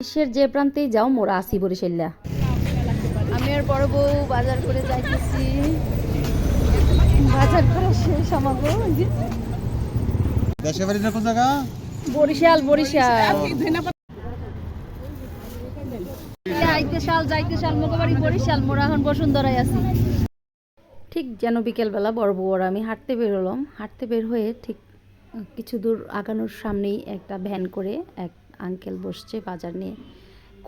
দেশের যে প্রান্তেই যাও মোরা আসি বরিশাল্লা। আমি আর বড় বউ বাজার করে যাইতেছি। বাজার করা শেষ আমাকে দেশে বাড়ি না কোন জায়গা? বরিশাল বরিশাল। যাইতে সাল যাইতে সাল মোকাবাড়ি বরিশাল মোরা এখন বসুন্ধরায় আছি। ঠিক যেন বিকেলবেলা বড় বউ আর আমি হাঁটতে বের হলাম। হাঁটতে বের হয়ে ঠিক কিছু দূর আগানোর সামনেই একটা ভ্যান করে এক আঙ্কেল বসছে বাজার নিয়ে।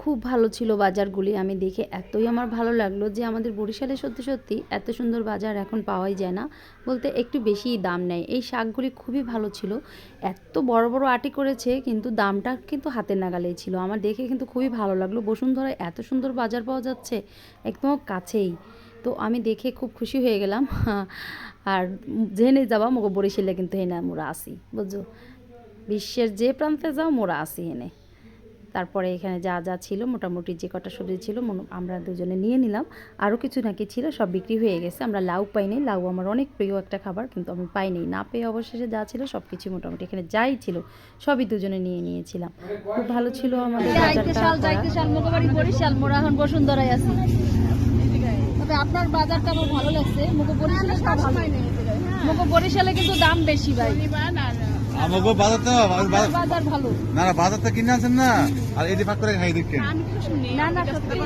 খুব ভালো ছিল বাজারগুলি, আমি দেখে এতই আমার ভালো লাগল যে আমাদের বরিশালে সত্যি সত্যি এত সুন্দর বাজার এখন পাওয়াই যায় না। বলতে একটু বেশিই দাম নেয়। এই শাকগুলি খুবই ভালো ছিল। এত বড় বড় আটি করেছে, কিন্তু দামটা কিন্তু হাতের নাগালেই ছিল। আমার দেখে কিন্তু খুবই ভালো লাগল। বসুন্ধরায় এত সুন্দর বাজার পাওয়া যাচ্ছে, একদম কাছেই। তো আমি দেখে খুব খুশি হয়ে গেলাম। আর জেনে যাবা মোগো বরিশালে কিন্তু হেনা মোরা আসি বুঝছ? বিশ্বের যে প্রান্তে যাও মোরা আসি এনে। তারপরে এখানে যা যা ছিল মোটামুটি যে কটা সবজি ছিল আমরা দুজনে নিয়ে নিলাম। আরও কিছু নাকি ছিল সব বিক্রি হয়ে গেছে। আমরা লাউ পাইনি লাউ আমার অনেক প্রিয় একটা খাবার কিন্তু আমি পাইনি না পেয়ে অবশেষে যা ছিল সব কিছু মোটামুটি এখানে যাই ছিল সবই দুজনে নিয়ে নিয়েছিলাম। খুব ভালো ছিল আমাদের এখন বসুন্ধরায় আছি। তবে আপনার বাজারটা আমার ভালো লাগছে। মুখো বরিশালে বরিশালে কিন্তু দাম বেশি ভাই। আমাকে বাজার তো বাজার- বাজার ভালো। না না বাজার তো কিনে আনছেন না? আর এটি করে খাই দেখেন না না সত্যি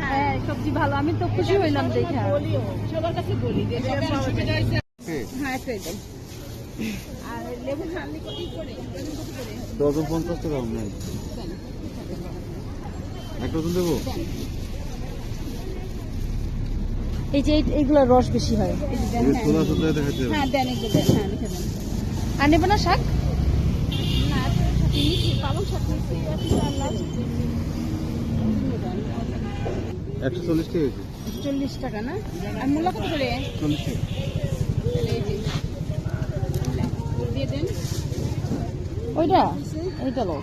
হ্যাঁ সবজি ভালো। আমি তো খুশি হইলাম দেখে। ডজন পঞ্চাশ টাকা নাই? এক ডজন দেবো? এই যে এই- এইগুলো রস বেশি হয়। হ্যাঁ দেন এগুলো হ্যাঁ লিখে দেন আর নেবে না শাক? একশো চল্লিশ টাকা চল্লিশ টাকা না? আর মূলা কত করে? চল্লিশ টাকা। দিয়ে দেন। ওইটা? এইটা লো।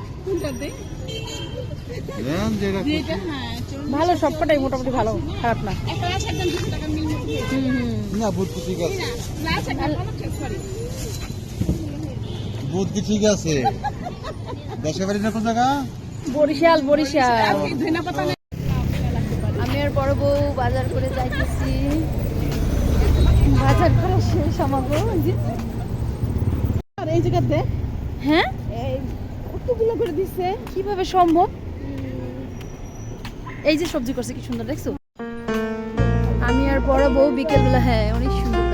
দেন যেটা এটা হ্যাঁ ভালো সবকটাই মোটামুটি ভালো খারাপ না? না লাচ বুধ কি ঠিক আছে। দেশে বাড়ি না কোন জায়গা? বরিশাল বরিশাল। আমি আর বড় বউ বাজার করে যাইতেছি। বাজার করা শেষ আমাকে আর এই জায়গাতে? হ্যাঁ? এই কতগুলো করে দিচ্ছে কীভাবে সম্ভব? এই যে সবজি করছে কি সুন্দর দেখছ? আমি আর বড় বউ বিকেলবেলা হ্যাঁ অনেক সুন্দর।